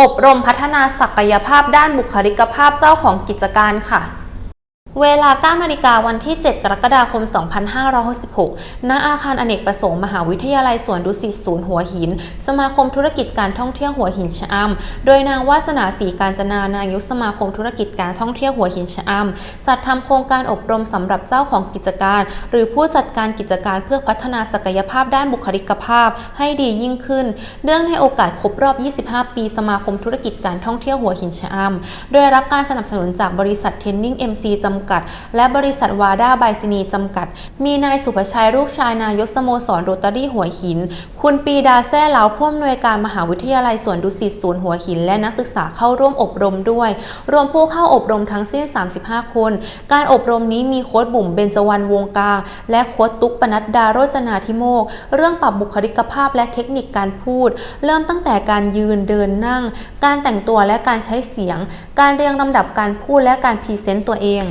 อบรมพัฒนาศักยภาพด้านบุคลิกภาพเจ้าของกิจการค่ะ เวลา 9 นาฬิกาวันที่ 7 กรกฎาคม 2566 ณ อาคารอเนกประสงค์มหาวิทยาลัยสวนดุสิตศูนย์หัวหิน สมาคมธุรกิจการท่องเที่ยวหัวหินชะอำ โดยนางวาสนาศรีการจนานายกสมาคมธุรกิจการท่องเที่ยวหัวหินชะอำ จัดทำโครงการอบรมสำหรับเจ้าของกิจการ หรือผู้จัดการกิจการเพื่อพัฒนาศักยภาพด้านบุคลิกภาพให้ดียิ่งขึ้น เนื่องในโอกาสครบรอบ 25 ปีสมาคมธุรกิจการท่องเที่ยวหัวหินชะอำ โดยรับการสนับสนุนจากบริษัทเทนนิ่ง MC จำกัด และบริษัทวาด้าไบซินีจำกัด มีนายสุภชัยลูกชายนายกสโมสรโรตารี่หัวหิน คุณปีดาแซ่เหลาผู้อำนวยการมหาวิทยาลัยสวนดุสิตศูนย์หัวหิน และนักศึกษาเข้าร่วมอบรมด้วย รวมผู้เข้าอบรมทั้งสิ้น 35 คน การอบรมนี้มีโค้ดบุ๋มเบญจวรรณวงกาและโค้ดตุ๊กปนัดดาโรจนาธิโมก เรื่องปรับบุคลิกภาพและเทคนิคการพูด เริ่มตั้งแต่การยืนเดินนั่ง การแต่งตัวและการใช้เสียง การเรียงลำดับการพูดและการพรีเซนต์ตัวเอง